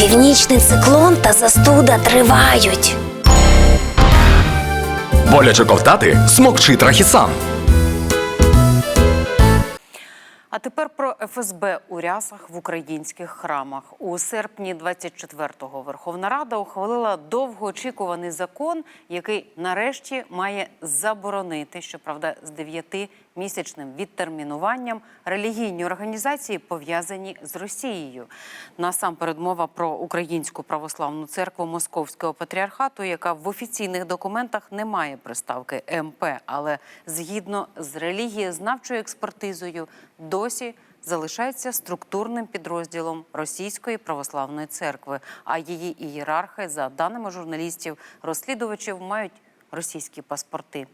Північний циклон та застуда тривають. Боляче ковтати смокчи трахісан. А тепер про ФСБ у рясах в українських храмах. У серпні 24-го Верховна Рада ухвалила довгоочікуваний закон, який нарешті має заборонити, щоправда, з дев'ятимісячним відтермінуванням релігійні організації пов'язані з Росією. Насамперед мова про українську православну церкву Московського патріархату, яка в офіційних документах не має приставки МП, але згідно з релігієзнавчою експертизою досі залишається структурним підрозділом Російської православної церкви. А її ієрархи, за даними журналістів, розслідувачів мають російські паспорти.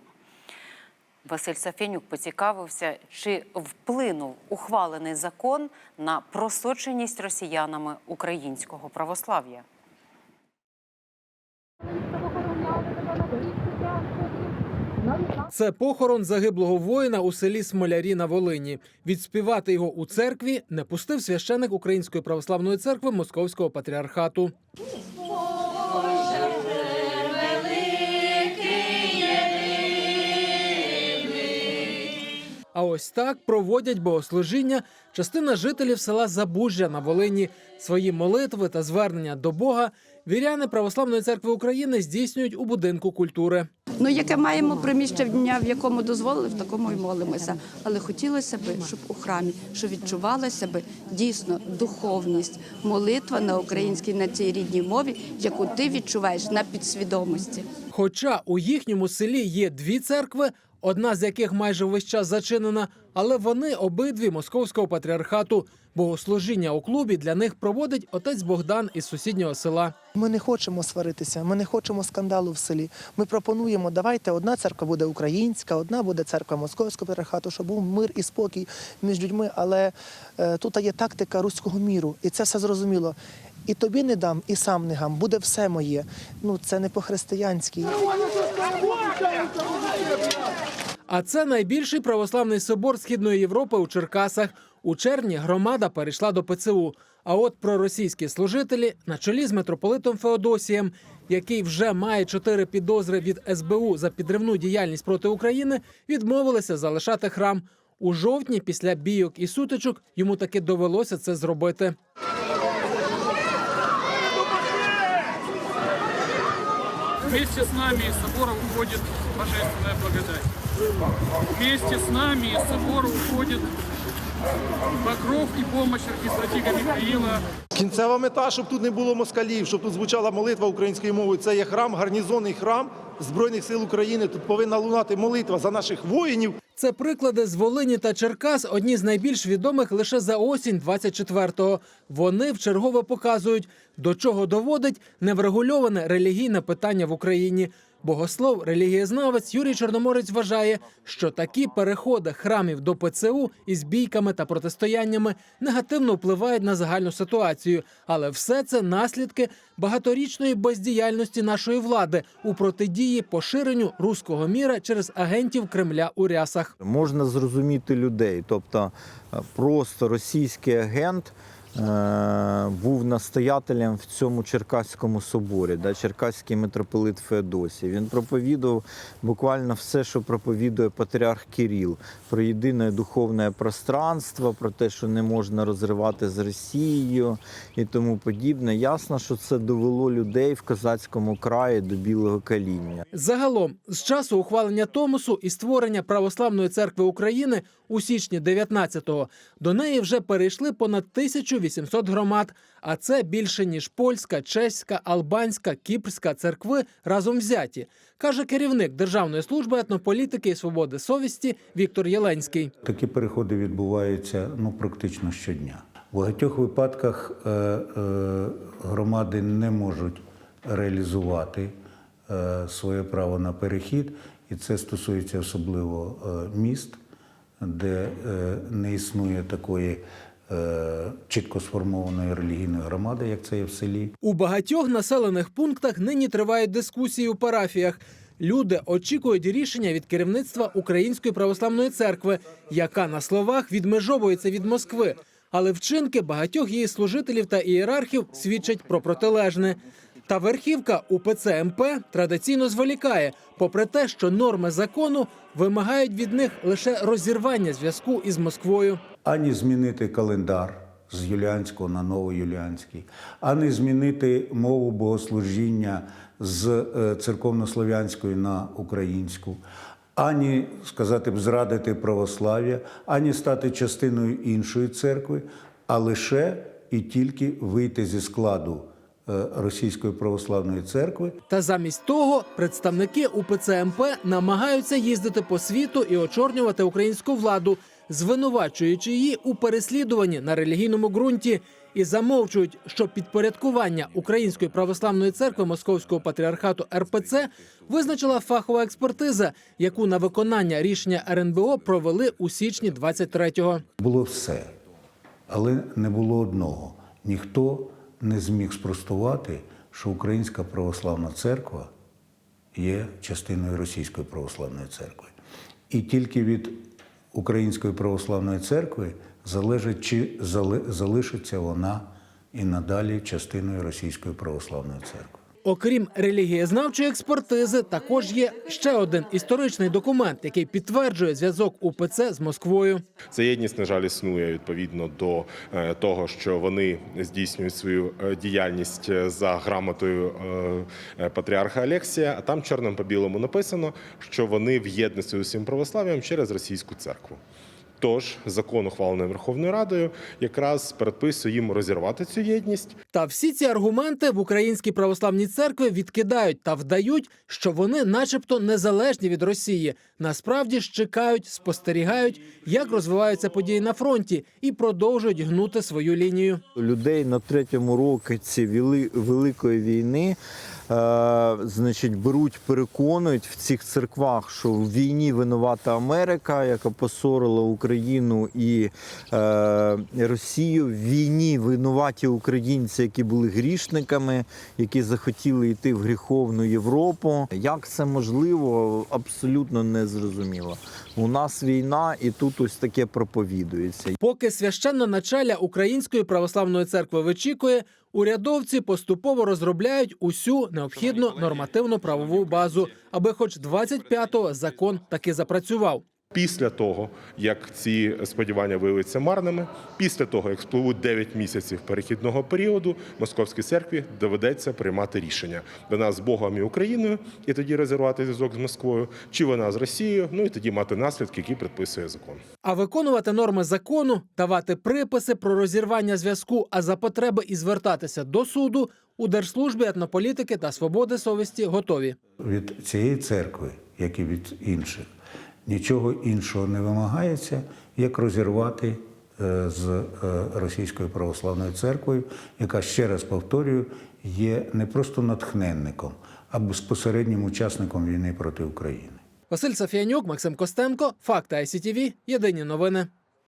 Василь Сафянюк поцікавився, чи вплинув ухвалений закон на просоченість росіянами українського православ'я. Це похорон загиблого воїна у селі Смолярі на Волині. Відспівати його у церкві не пустив священик Української православної церкви Московського патріархату. А ось так проводять богослужіння частина жителів села Забужжя на Волині. Свої молитви та звернення до Бога віряни Православної церкви України здійснюють у будинку культури. Ну, яке маємо приміщення, в якому дозволили, в такому і молимося. Але хотілося б, щоб у храмі, щоб відчувалася б дійсно духовність, молитва на українській на цій рідній мові, яку ти відчуваєш на підсвідомості. Хоча у їхньому селі є дві церкви, одна з яких майже весь час зачинена, але вони обидві московського патріархату. Богослужіння у клубі для них проводить отець Богдан із сусіднього села. Ми не хочемо сваритися, ми не хочемо скандалу в селі. Ми пропонуємо, давайте одна церква буде українська, одна буде церква московського патріархату, щоб був мир і спокій між людьми. Але е, тут є тактика руського міру, і це все зрозуміло. І тобі не дам, і сам не гам, буде все моє. Ну це не по-християнськи. А це найбільший православний собор Східної Європи у Черкасах. У червні громада перейшла до ПЦУ. А от проросійські служителі на чолі з митрополитом Феодосієм, який вже має чотири підозри від СБУ за підривну діяльність проти України, відмовилися залишати храм. У жовтні, після бійок і сутичок, йому таки довелося це зробити. Вместе с нами из собора уходит божественная благодать. Вместе с нами из собора уходит покров и помощь архистратига Михаила. Кінцева мета, щоб тут не було москалів, щоб тут звучала молитва українською мовою. Це є храм, гарнізонний храм Збройних сил України. Тут повинна лунати молитва за наших воїнів. Це приклади з Волині та Черкас, одні з найбільш відомих лише за осінь 24-го. Вони вчергове показують, до чого доводить неврегульоване релігійне питання в Україні. Богослов, релігієзнавець Юрій Чорноморець вважає, що такі переходи храмів до ПЦУ із бійками та протистояннями негативно впливають на загальну ситуацію, але все це наслідки багаторічної бездіяльності нашої влади у протидії поширенню руського міра через агентів Кремля у рясах. Можна зрозуміти людей. Тобто е, просто російський агент був настоятелем в цьому Черкаському соборі, да, Черкаський митрополит Феодосій. Він проповідував буквально все, що проповідує патріарх Кирил, про єдине духовне пространство, про те, що не можна розривати з Росією і тому подібне. Ясно, що це довело людей в козацькому краї до білого каління. Загалом, з часу ухвалення Томосу і створення Православної церкви України у січні 19-го до неї вже перейшли понад 1800 громад, а це більше ніж польська, чеська, албанська, кіпрська церкви разом взяті, каже керівник Державної служби етнополітики і свободи совісті Віктор Єленський. Такі переходи відбуваються ну, практично щодня. В багатьох випадках е, е, громади не можуть реалізувати е, своє право на перехід, і це стосується особливо е, міст, де е, не існує такої е, чітко сформованої релігійної громади, як це є в селі. У багатьох населених пунктах нині тривають дискусії у парафіях. Люди очікують рішення від керівництва Української православної церкви, яка на словах відмежовується від Москви. Але вчинки багатьох її служителів та ієрархів свідчать про протилежне. Та верхівка УПЦ МП традиційно зволікає, попри те, що норми закону вимагають від них лише розірвання зв'язку із Москвою. ані змінити календар з юліанського на новоюліанський, ані змінити мову богослужіння з е, церковнослов'янської на українську, ані сказати б зрадити православ'я, ані стати частиною іншої церкви, а лише і тільки вийти зі складу Російської православної церкви Та замість того представники УПЦ МП намагаються їздити по світу і очорнювати українську владу, звинувачуючи її у переслідуванні на релігійному ґрунті. І замовчують, що підпорядкування Української православної церкви Московського патріархату РПЦ визначила фахова експертиза, яку на виконання рішення РНБО провели у січні 23-го. Було все, але не було одного. Ніхто не зміг спростувати, що Українська православна церква є частиною Російської православної церкви. І тільки від Української православної церкви залежить, чи залишиться вона і надалі частиною Російської православної церкви. Окрім релігієзнавчої експертизи, також є ще один історичний документ, який підтверджує зв'язок УПЦ з Москвою. Ця єдність, на жаль, існує відповідно до е, того, що вони здійснюють свою е, діяльність е, за грамотою патріарха Алексія. А там чорним по білому написано, що вони в єдності усім православ'ям через російську церкву. Тож закон, ухвалений Верховною Радою, якраз передписує їм розірвати цю єдність Та всі ці аргументи в українській православній церкві відкидають та вдають, що вони, начебто, незалежні від Росії. Насправді ж чекають, спостерігають, як розвиваються події на фронті, і продовжують гнути свою лінію. людей на третьому році віли- Великої війни. Е, значить, беруть, переконують в цих церквах, що в війні винувата Америка, яка посорила Україну і е, Росію. В війні винуваті українці, які були грішниками, які захотіли йти в гріховну Європу. Як це можливо, абсолютно не зрозуміло. У нас війна, і тут ось таке проповідується. Поки священна началя Української православної церкви вичікує, урядовці поступово розробляють усю необхідну нормативну правову базу, аби хоч 25-го закон таки запрацював. Після того, як ці сподівання виявляться марними, після того, як спливуть 9 місяців перехідного періоду, Московській церкві доведеться приймати рішення. Вона з Богом і Україною, і тоді розірвати зв'язок з Москвою, чи вона з Росією, ну і тоді мати наслідки, які предписує закон. А виконувати норми закону, давати приписи про розірвання зв'язку, а за потреби і звертатися до суду у Держслужбі етнополітики та свободи совісті готові. від цієї церкви, як і від інших, нічого іншого не вимагається, як розірвати е, з е, Російською православною церквою, яка, ще раз повторюю, є не просто натхненником, а безпосереднім учасником війни проти України. Василь Сафіянюк, Максим Костенко, Факти ICTV, Єдині новини.